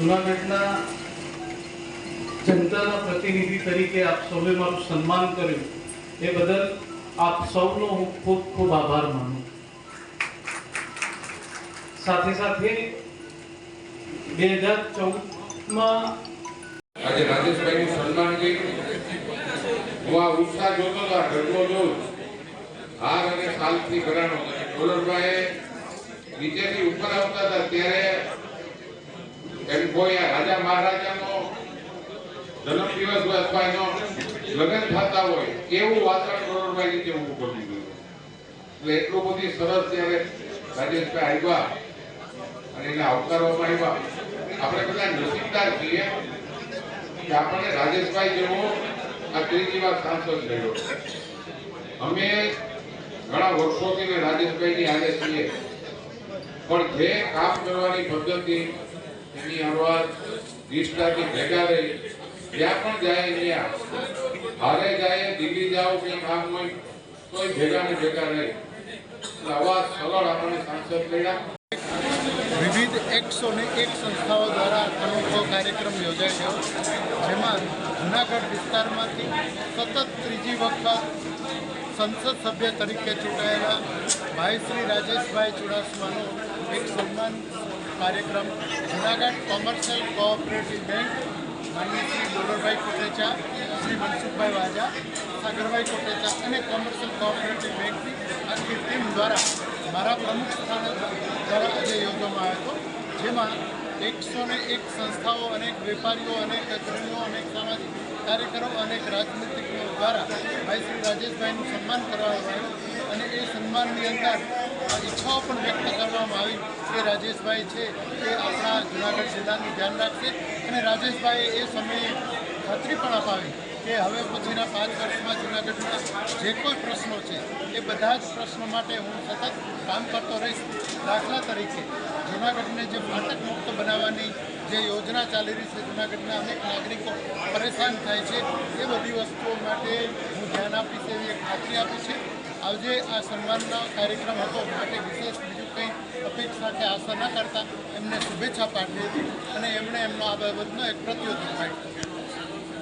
જુનાગઢના જનતાના પ્રતિનિધિ તરીકે આપ સૌએ મારું સન્માન કર્યું. એ બદલ આપ સૌનો હું ખૂબ ખૂબ આભાર માનું સાથે સાથે બે હજાર ચૌદમાં આજે રાજેશભાઈનું સન્માન કર્યું હું આ ઉત્સાહ જોતો હતો, આ ઘરનો જોઉં હાર અને સાલથી ઘરાણો. ડોલરભાઈ નીચેથી ઉપર આવતા હતા, ત્યારે આપણે રાજેશભાઈ જેવો આ ત્રીજી વાર સાંસદ રહ્યો. અમે ઘણા વર્ષોથી રાજેશભાઈની આજે છીએ. પણ જે કામ કરવાની પદ્ધતિ એની હરવાર નિષ્ઠાથી ભેગા રહી. જ્યાં પણ જાય ત્યાં હારે જાય, દિલ્હી જાઓ કે કામ હોય, તોય ભેગા ને ભેગા રહી. આવા સરળ આપણને સાંસદ મળ્યા વિવિધ એકસો ને એક સંસ્થાઓ દ્વારા અનોખો કાર્યક્રમ યોજાઈ ગયો જેમાં જુનાગઢ વિસ્તારમાંથી સતત ત્રીજી વખત સંસદ સભ્ય તરીકે ચૂંટાયેલા ભાઈ શ્રી રાજેશભાઈ ચુડાસમાનો એક સન્માન કાર્યક્રમ જૂનાગઢ કોમર્શિયલ કોઓપરેટિવ બેંક, માન્ય શ્રી ડોલરભાઈ કોટેચા, શ્રી મનસુખભાઈ વાજા, સાગરભાઈ કોટેચા અને કોમર્શિયલ કોઓપરેટિવ બેંકની આખી ટીમ દ્વારા મારા પ્રમુખ સ્થાને દ્વારા આજે યોજવામાં આવ્યો હતો. જેમાં એકસો ને એક સંસ્થાઓ, અનેક વેપારીઓ, અનેક અગ્રણીઓ, અનેક સામાજિક કાર્યકરો, અનેક રાજનીતિકો દ્વારા ભાઈ શ્રી રાજેશભાઈનું સન્માન કરવામાં આવ્યું. અને એ સન્માનની અંદર ઈચ્છાઓ પણ વ્યક્ત કરવામાં આવી. કે રાજેશભાઈ છે, એ આપણા જુનાગઢ જિલ્લાનું ધ્યાન રાખશે. અને રાજેશભાઈએ એ સમયે ખાતરી પણ અપાવી કે હવે પછીના પાંચ વર્ષમાં જુનાગઢના જે કોઈ પ્રશ્નો છે, એ બધા જ પ્રશ્નો માટે હું સતત કામ કરતો રહીશ. દાખલા તરીકે, જુનાગઢને જે ફાટક મુક્ત બનાવવાની જે યોજના ચાલી રહી છે, જુનાગઢના અનેક નાગરિકો પરેશાન થાય છે. એ બધી વસ્તુઓ માટે હું ધ્યાન આપીશ, એવી એક ખાતરી આપી છે. આજે આ સન્માનનો કાર્યક્રમ હતો. માટે વિશેષ બીજું કંઈ અપેક્ષા કે આશા ન કરતા એમને શુભેચ્છા પાઠવી હતી અને એમણે એમનો આ બાબતનો એક પ્રત્યુત્તર આપ્યો